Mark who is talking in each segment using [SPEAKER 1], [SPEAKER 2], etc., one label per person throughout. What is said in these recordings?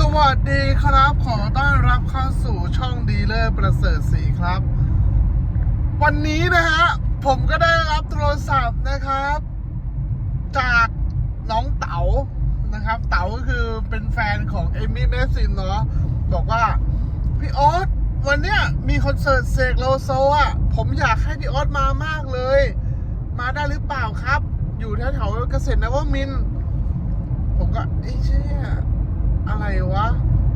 [SPEAKER 1] สวัสดีครับ ขอต้อนรับเข้าสู่ช่องดีเลอร์ประเสริฐศรีครับ วันนี้นะฮะ ผมก็ได้รับโทรศัพท์นะครับ จากน้องเต๋านะครับ เต๋าก็คือเป็นแฟนของเอมี่เมสซินเนาะบอกว่า พี่ออสวันเนี้ยมีคอนเสิร์ตเสกโลโซอะ ผมอยากให้พี่ออสมามากเลย มาได้หรือเปล่าครับ อยู่แถวๆเกษตรนวมิน ผมก็ไอ้เชี่ย อะไรวะ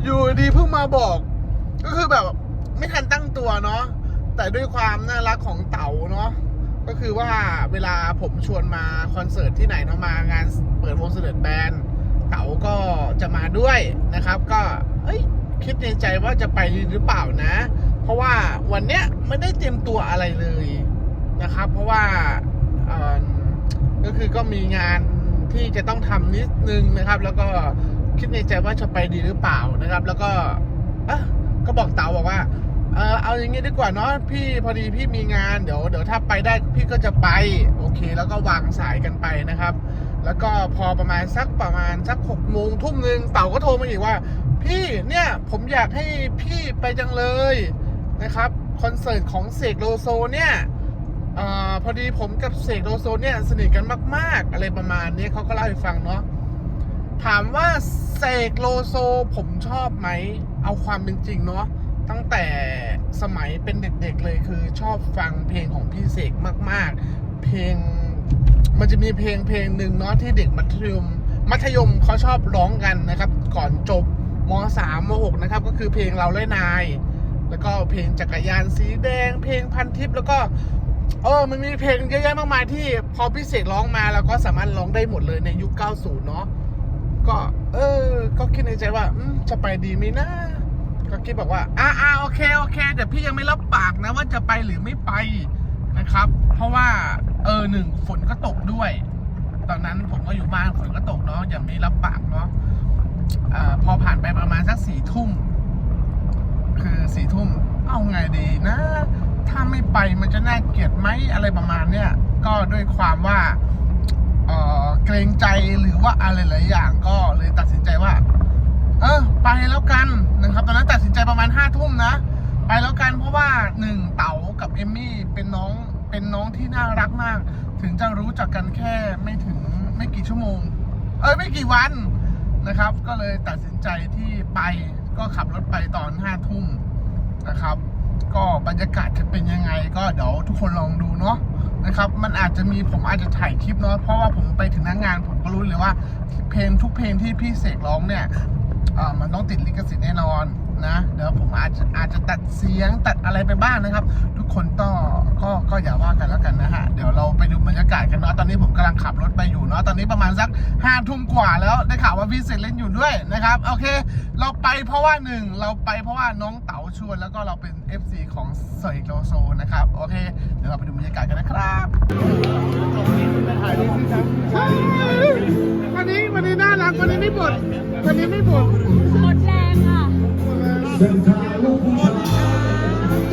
[SPEAKER 1] อยู่ดีเพิ่งมาบอก ก็คือแบบไม่ทันตั้งตัวเนาะแต่ด้วยความน่ารักของเต๋าเนาะก็คือว่าเวลาผมชวนมาคอนเสิร์ตที่ไหนเนาะมางานเปิดวงเสด็จแบนเต๋าก็จะมาด้วยนะครับ ก็เอ้ยคิดในใจว่าจะไปหรือเปล่านะ เพราะว่าวันเนี้ยไม่ได้เตรียมตัวอะไรเลยนะครับ เพราะว่าก็คือก็มีงานที่จะต้องทำนิดนึงนะครับ แล้วก็ คิดในใจว่าจะไปดีหรือเปล่านะครับ แล้วก็อะก็บอกเต๋าบอกว่าเออเอาอย่างงี้ดีกว่าเนาะพี่พอดีพี่มีงานเดี๋ยวเดี๋ยวถ้าไปได้พี่ก็จะไปโอเค แล้วก็วางสายกันไปนะครับ แล้วก็พอประมาณสักประมาณสักหกโมงทุ่มหนึ่งเต่าก็โทรมาอีกว่า พี่เนี่ยผมอยากให้พี่ไปจังเลยนะครับคอนเสิร์ตของเสกโลโซเนี่ยออพอดีผมกับเสกโลโซเนี่ยสนิทกันมาก ๆ อะไรประมาณนี้เขาก็เล่าให้ฟังเนาะถามว่าเเสกโลโซผมชอบไหม เอาความเป็นจริงเนาะตั้งแต่สมัยเป็นเด็กๆเลยคือชอบฟังเพลงของพี่เสกมาก ๆ เพลงมันจะมีเพลงเพลงหนึ่งเนาะที่เด็กมัธยม มัธยมเขาชอบร้องกันนะครับ ก่อนจบมสามมหกนะครับ ก็คือเพลงเราเล่นนาย แล้วก็เพลงจักรยานสีแดง เพลงพันทิปแล้วก็เออมันมีเพลงเยอะแยะมากมายที่พอพี่เสกร้องมาเราก็สามารถร้องได้หมดเลยในยุค 90 เนาะ ก็ เออ ก็คิดในใจว่าจะไปดีไหมนะ ก็คิดบอกว่า อ่าอ่าโอเคโอเคแต่พี่ยังไม่รับปากนะว่าจะไปหรือไม่ไปนะครับ เพราะว่า เออหนึ่งฝนก็ตกด้วย ตอนนั้นผมก็อยู่บ้านฝนก็ตกเนาะยังไม่รับปากเนาะอ่าพอผ่านไปประมาณสักสี่ทุ่มคือสี่ทุ่มเอาไงดีนะ ถ้าไม่ไปมันจะน่าเกลียดไหมอะไรประมาณเนี้ยก็ด้วยความว่า เกรงใจหรือว่าอะไรหลายอย่างก็เลยตัดสินใจว่า เออ ไปแล้วกันนะครับ ตอนนั้นตัดสินใจประมาณห้าทุ่มนะ ไปแล้วกันเพราะว่าหนึ่งเต๋ากับเอมมี่เป็นน้องเป็นน้องที่น่ารักมาก ถึงจะรู้จักกันแค่ไม่ถึงไม่กี่ชั่วโมง เอ้ยไม่กี่วันนะครับ ก็เลยตัดสินใจที่ไปก็ขับรถไปตอนห้าทุ่มนะครับ ก็บรรยากาศจะเป็นยังไง ก็เดี๋ยวทุกคนลองดูเนาะ นะครับ มันอาจจะมีผมอาจจะถ่ายคลิปเนาะเพราะว่าผมไปถึงหน้างงานผมก็รู้เลยว่า เพลงทุกเพลงที่พี่เสกร้องเนี่ยอ่ามันต้องติดลิขสิทธิ์แน่นอน นะเดี๋ยวผมอาจจะอาจจะตัดเสียงตัดอะไรไปบ้างนะครับ ทุกคนต้องก็ก็อย่าว่ากันแล้วกันนะฮะเดี๋ยวเราไปดูบรรยากาศกันเนาะตอนนี้ผมกำลังขับรถไปอยู่เนาะตอนนี้ประมาณสักห้าทุ่มกว่าแล้วได้ข่าวว่าพี่เสกเล่นอยู่ด้วยนะครับโอเค เราไปเพราะว่าหนึ่งเราไปเพราะว่าน้องเต๋าชวนแล้วก็เราเป็น FC ของเสกโลโซนะครับโอเคเดี๋ยวเราไปดูบรรยากาศกันนะครับใช่วันนี้วันนี้น่ารักวันนี้ไม่บ่นวันนี้ไม่บ่น
[SPEAKER 2] หมดแรงอะ
[SPEAKER 1] หยุ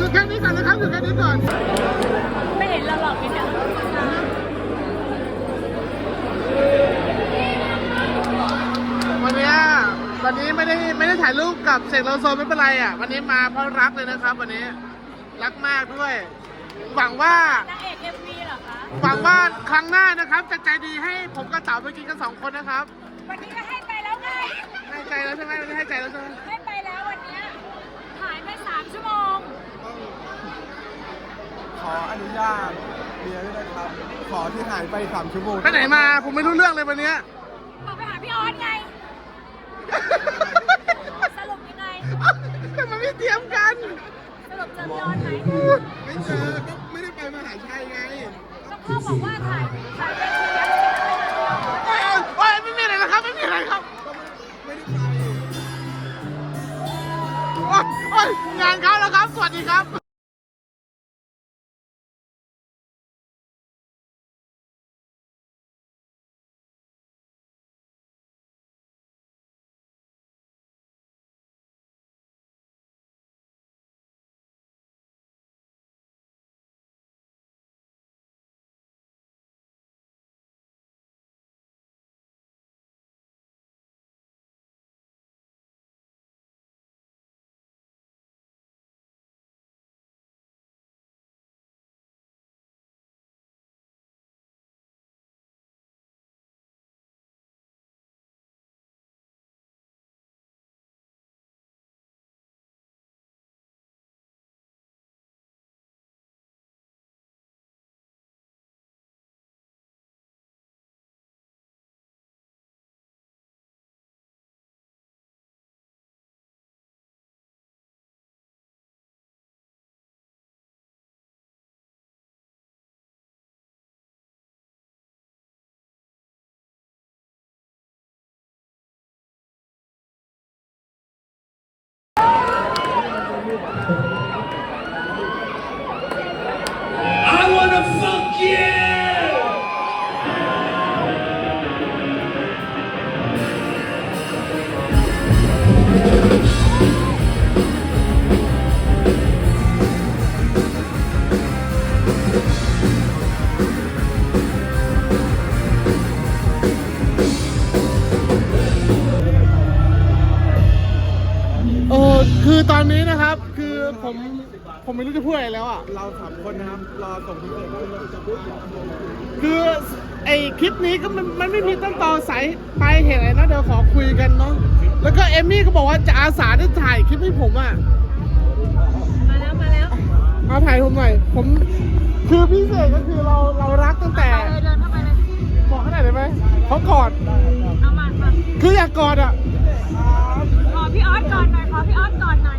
[SPEAKER 1] ดแค่นี้ก่อนนะครับหยุดแค่นี้ก่อน
[SPEAKER 2] ไม่เห็นเราหรอกเนี่ย
[SPEAKER 1] วันเนี้ยวันนี้ไม่ได้ไม่ได้ถ่ายรูปกับเสกโลโซไม่เป็นไรอะ วันนี้มาเพราะรักเลยนะครับ วันนี้รักมากด้วย หวังว่า
[SPEAKER 2] นางเอกเอ็มวีเหรอคะ
[SPEAKER 1] หวังว่าครั้งหน้านะครับจะใจดีให้ผมกับเต๋าไปกินกันสองคนนะครับ
[SPEAKER 2] วันนี้ก็ให้ไปแล้วไง
[SPEAKER 1] ให้ใจแล้วใช่ไหมวันนี้ให้ใจแล้วใช่ไหม
[SPEAKER 2] ให้ไปแล้ววันเนี้ยถ่ายไปสามชั่วโมง
[SPEAKER 3] ขออ นุญาตเมียด้วยนะครับ ขอที่หายไปสามชั่วโมง
[SPEAKER 1] ไปไหนมาผมไม่รู้เรื่องเลยวันเนี้ย
[SPEAKER 2] ออกไปหาพี่ออสไง สรุปยังไง
[SPEAKER 1] แต่มันไม่เตรียมกัน
[SPEAKER 2] สรุปเจอพี่ออสไหม
[SPEAKER 3] ไม่เจอก็ไม่ได้ไปมหาชัยไง
[SPEAKER 2] ก็พ่อบอกว่าถ่ายถ่ายไปที
[SPEAKER 1] ไม่รู้จะพูดอะไรแล้วอะ
[SPEAKER 3] เราสามคนนะครับ รอส่งพิเศษ
[SPEAKER 1] คือไอคลิปนี้ก็มันมันไม่มีต้นตอสายปลายเหตุอะไรนะเดี๋ยวขอคุยกันเนาะ แล้วก็เอมมี่ก็บอกว่าจะอาสาที่ถ่ายคลิปให้ผมอะ
[SPEAKER 2] มาแล้วมาแล้ว
[SPEAKER 1] มาถ่ายผมหน่อย ผมคือพี่เสกก็คือเราเรารักตั้งแต่
[SPEAKER 2] ไปเลยเดินเข้าไปเลย
[SPEAKER 1] บอกขนาดได้ไหมเขากอด
[SPEAKER 2] เอามามา
[SPEAKER 1] คืออยากกอดอะ
[SPEAKER 2] ขอพี่ออสก่อนหน่อยขอพี่ออสก่อนหน่อย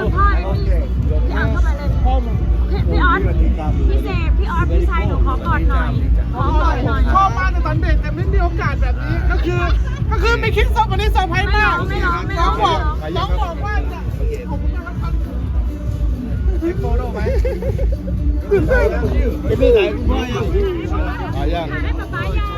[SPEAKER 2] คุณพ่อเอมมี่พี่ออสเข้าไปเลย
[SPEAKER 1] พ่อมัน
[SPEAKER 2] พี่ออสพี่เสกพี่ออสพี่ชายหนูขอกอดหน่อยขอกอดหน่อย
[SPEAKER 1] ชอบมากในตอนเด็กแต่ไม่มีโอกาสแบบนี้ก็คือ ก็คือไม่คิดว่าวันนี้เซอร์ไพรส์
[SPEAKER 2] ไม่ร้
[SPEAKER 1] มา
[SPEAKER 2] อกงไม่ร้องไม่
[SPEAKER 1] น้
[SPEAKER 2] ร้
[SPEAKER 1] อ
[SPEAKER 2] ง
[SPEAKER 1] บอก
[SPEAKER 2] ไม่
[SPEAKER 1] น้อ
[SPEAKER 2] ง
[SPEAKER 1] บอกว่าจะขอบคุณนะครับ
[SPEAKER 3] มีโฟโต้ไหม
[SPEAKER 1] ตื่นเต้น
[SPEAKER 3] เอ็ดดี้ไหนคุณพ่อยังยัง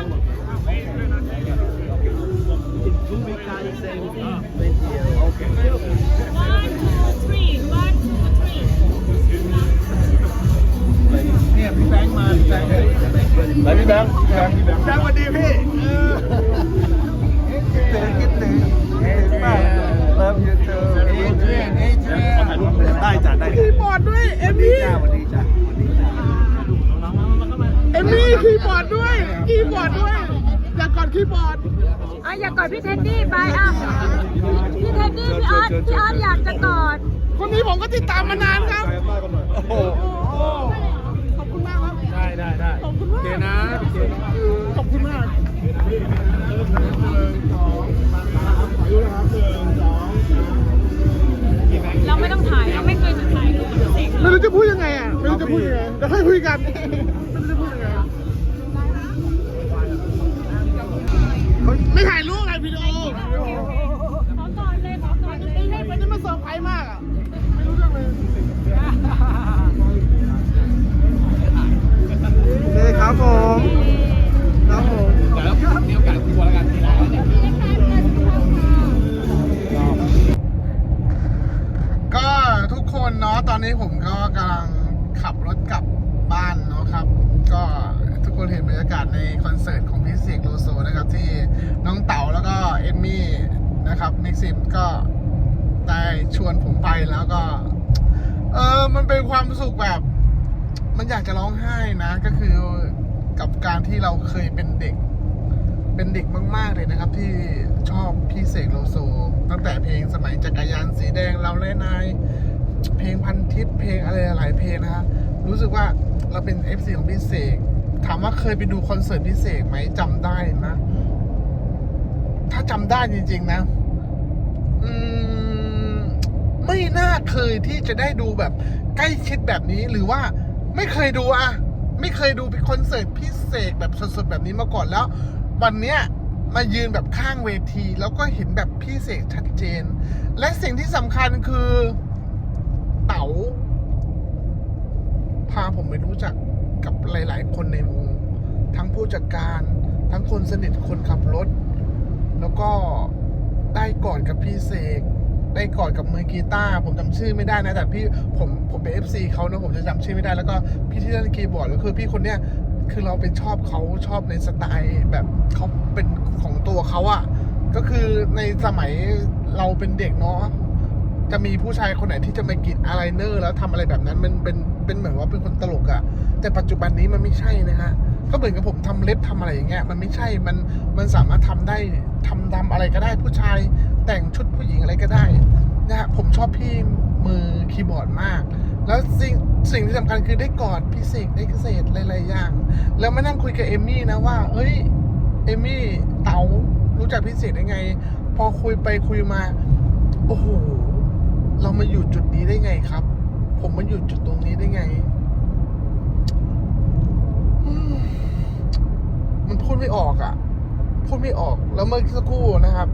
[SPEAKER 3] คี
[SPEAKER 1] ย์บอร์ดด้วยคีย์บอร์ดด้วย อยากกอดคีย์บอร์ด
[SPEAKER 2] อะอยากกอดพี่เท็ดดี้ไปอะพี่เท็ดดี้พี่ออสพี่ออสอยากจะกอด
[SPEAKER 1] คนนี้ผมก็ติดตามมานานครับ
[SPEAKER 3] โอ้โห
[SPEAKER 1] โอ้ขอบคุณมากครับ
[SPEAKER 3] ได้ได้ได้
[SPEAKER 1] ขอบคุณมาก
[SPEAKER 3] โอเคนะโอเคนะ
[SPEAKER 1] ขอบคุณมาก
[SPEAKER 2] เราไม่ต้องถ่ายเราไม่เคยจะถ่ายรูปกับเด็ก
[SPEAKER 1] ไม่รู้จะพูดยังไงอะไม่รู้จะพูดยังไงเดี๋ยวค่อยคุยกัน ถ่ายรูป
[SPEAKER 2] นิก
[SPEAKER 1] ซิมก็ได้ชวนผมไปแล้วก็ เออมันเป็นความสุขแบบ มันอยากจะร้องไห้นะ ก็คือกับการที่เราเคยเป็นเด็ก เป็นเด็กมาก ๆ เลยนะครับ ที่ชอบพี่เสกโลโซ ตั้งแต่เพลงสมัยจักรยานสีแดงเราเล่นนายเพลงพันทิปเพลงอะไรหลายเพลงนะครับรู้สึกว่าเราเป็น FC ของพี่เสกถามว่าเคยไปดูคอนเสิร์ตพี่เสกไหมจำได้นะ ถ้าจำได้จริง ๆ นะ ไม่น่าเคยที่จะได้ดูแบบใกล้ชิดแบบนี้หรือว่าไม่เคยดูอะไม่เคยดูคอนเสิร์ตพิเศษแบบสดๆแบบนี้มาก่อนแล้ว วันเนี้ยมายืนแบบข้างเวที แล้วก็เห็นแบบพี่เสกชัดเจน และสิ่งที่สำคัญคือ เต๋าพาผมไปรู้จักกับหลาย ๆ คนในวง ทั้งผู้จัดการ ทั้งคนสนิทคนขับรถ แล้วก็ ได้กอดกับพี่เสกได้กอดกับมือกีตาร์ผมจำชื่อไม่ได้นะแต่พี่ผมผมเป็น FC เขานะผมจะจำชื่อไม่ได้แล้วก็พี่ที่เล่นคีย์บอร์ดก็คือพี่คนเนี้ยคือเราเป็นชอบเขาชอบในสไตล์แบบเขาเป็นของตัวเขาอะก็คือในสมัยเราเป็นเด็กเนาะจะมีผู้ชายคนไหนที่จะมากรีดอะไรเนอร์แล้วทำอะไรแบบนั้นมันเป็นเป็นเหมือนว่าเป็นคนตลกอะแต่ปัจจุบันนี้มันไม่ใช่นะฮะ ก็เหมือนกับผมทำเล็บทำอะไรอย่างเงี้ยมันไม่ใช่มันมันสามารถทำได้ทำทำอะไรก็ได้ผู้ชายแต่งชุดผู้หญิงอะไรก็ได้นะฮะผมชอบพี่มือคีย์บอร์ดมาก แล้วสิ่งสิ่งที่สำคัญคือได้กอดพี่เสกได้เกษตรหลายๆอย่าง แล้วมานั่งคุยกับเอมี่นะว่าเฮ้ยเอมี่เต๋ารู้จักพี่เสกได้ไง พอคุยไปคุยมา โอ้โหเรามาอยู่จุดนี้ได้ไงครับ ผมมาอยู่จุดตรงนี้ได้ไงอื มันพูดไม่ออกอะ่ะ พูดไม่ออก แล้วเมื่อสักครู่นะครับ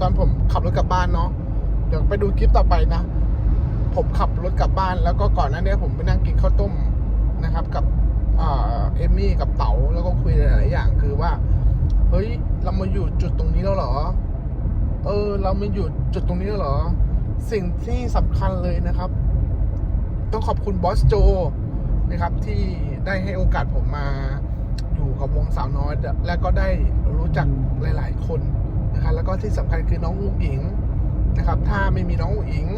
[SPEAKER 1] ตอนผมขับรถกลับบ้านเนาะ เดี๋ยวไปดูคลิปต่อไปนะ ผมขับรถกลับบ้าน แล้วก็ก่อนหน้านี้ผมไปนั่งกินข้าวต้มนะครับ กับเอมมี่กับเต๋าแล้วก็คุยหลายๆอย่างคือว่า เฮ้ย เรามาอยู่จุดตรงนี้แล้วเหรอ เออ เรามาอยู่จุดตรงนี้แล้วเหรอ สิ่งที่สำคัญเลยนะครับ ต้องขอบคุณบอสโจนะครับที่ได้ให้โอกาสผมมา กับวงสาวน้อย และก็ได้รู้จักหลาย ๆ คนนะครับแล้วก็ที่สำคัญคือน้องอุ๋งอิงนะครับ ถ้าไม่มีน้องอุ๋งอิง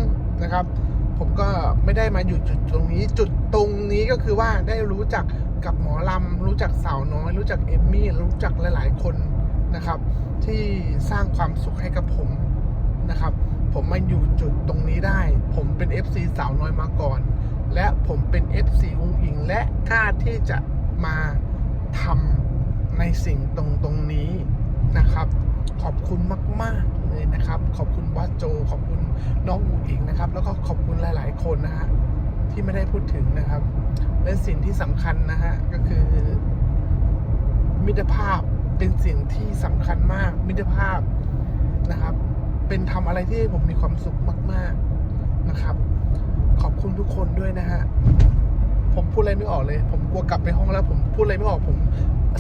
[SPEAKER 1] นะครับ ผมก็ไม่ได้มาอยู่จุดตรงนี้จุดตรงนี้ก็คือว่าได้รู้จักกับหมอลำรู้จักสาวน้อย รู้จักเอมมี่รู้จักหลาย ๆ คนนะครับ ที่สร้างความสุขให้กับผมนะครับ ผมมาอยู่จุดตรงนี้ได้ ผมเป็น FC สาวน้อยมาก่อน และผมเป็น FC อุ้งอิง และกล้าที่จะมา ทำในสิ่งตรงตรงนี้นะครับ ขอบคุณมาก ๆ เลยนะครับ ขอบคุณวัดโจ ขอบคุณน้องอูอิงนะครับ แล้วก็ขอบคุณหลาย ๆ คนนะฮะที่ไม่ได้พูดถึงนะครับ และสิ่งที่สำคัญนะฮะก็คือ มิตรภาพเป็นสิ่งที่สำคัญมาก มิตรภาพนะครับ เป็นทำอะไรที่ผมมีความสุขมาก ๆนะครับ ขอบคุณทุกคนด้วยนะฮะ ผมพูดอะไรไม่ออกเลย ผมกลัวกลับไปห้องแล้ว ผมพูดอะไรไม่ออกผม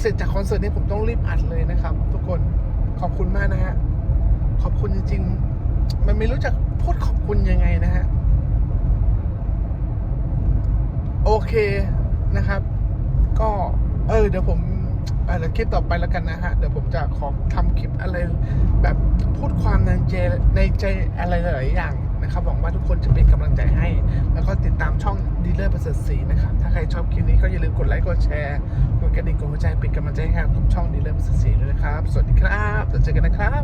[SPEAKER 1] เสร็จจากคอนเสิร์ตนี้ผมต้องรีบอัดเลยนะครับ ทุกคนขอบคุณมากนะฮะขอบคุณจริง ๆ มันไม่รู้จักพูดขอบคุณยังไงนะฮะโอเคนะครับ ก็เออเดี๋ยวผมเอ่อเดี๋ยวคลิปต่อไปแล้วกันนะฮะ เดี๋ยวผมจะขอทำคลิปอะไรแบบพูดความในใจในใจอะไรหลายๆอย่าง นะครับหวังว่าทุกคนจะเป็นกำลังใจให้ แล้วก็ติดตามช่องดีลเลอร์ประเสริฐศรีนะครับถ้าใครชอบคลิปนี้ก็อย่าลืมกดไลค์กดแชร์กดกระดิ่งกดหัวใจเป็นกำลังใจให้กับช่องดีลเลอร์ประเสริฐศรีด้วยนะครับ สวัสดีครับแล้วเจอกันนะครับ